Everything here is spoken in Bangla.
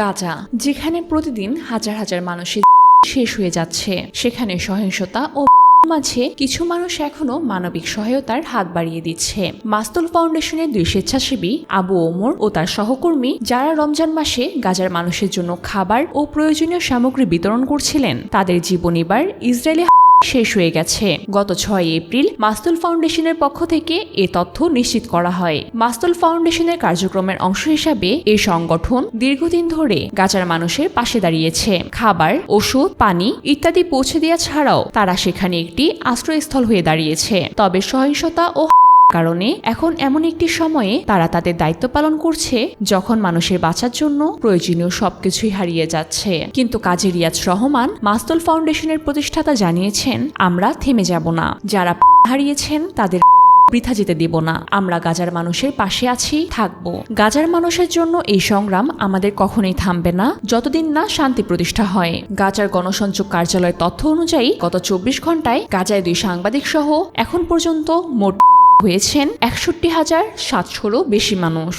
গাজা, যেখানে প্রতিদিন হাজার হাজার মানুষের শেষ হয়ে যাচ্ছে। সেখানে সহিংসতা ও মাঝে কিছু মানুষ এখনও মানবিক সহায়তার হাত বাড়িয়ে দিচ্ছে। মাস্তুল ফাউন্ডেশনের দুই স্বেচ্ছাসেবী আবু ওমর ও তার সহকর্মী যারা রমজান মাসে গাজার মানুষের জন্য খাবার ও প্রয়োজনীয় সামগ্রী বিতরণ করছিলেন, তাদের জীবন এবার ইসরায়েলে শেষ হয়ে গেছে। গত ছয় এপ্রিল মাস্তুল ফাউন্ডেশনের পক্ষ থেকে এ তথ্য নিশ্চিত করা হয়। মাস্তুল ফাউন্ডেশনের কার্যক্রমের অংশ হিসাবে এই সংগঠন দীর্ঘদিন ধরে গাজার মানুষের পাশে দাঁড়িয়েছে। খাবার, ওষুধ, পানি ইত্যাদি পৌঁছে দেওয়া ছাড়াও তারা সেখানে একটি আশ্রয়স্থল হয়ে দাঁড়িয়েছে। তবে সহিংসতা ও কারণে এখন এমন একটি সময়ে তারা তাদের দায়িত্ব পালন করছে যখন মানুষের বাঁচার জন্য প্রয়োজনীয় সবকিছুই হারিয়ে যাচ্ছে। কিন্তু কাজী রিয়াজ রহমান মাস্তুল ফাউন্ডেশনের প্রতিষ্ঠাতা জানিয়েছেন, আমরা থেমে যাব না। যারা হারিয়েছেন, তাদের বৃথা যেতে দেব না। আমরা গাজার মানুষের পাশে আছি, থাকব। গাজার মানুষের জন্য এই সংগ্রাম আমাদের কখনোই থামবে না, যতদিন না শান্তি প্রতিষ্ঠা হয়। গাজার গণসংযোগ কার্যালয়ের তথ্য অনুযায়ী গত চব্বিশ ঘন্টায় গাজায় দুই সাংবাদিক সহ এখন পর্যন্ত মোট হয়েছেন একষট্টি হাজার সাতশোরও বেশি মানুষ।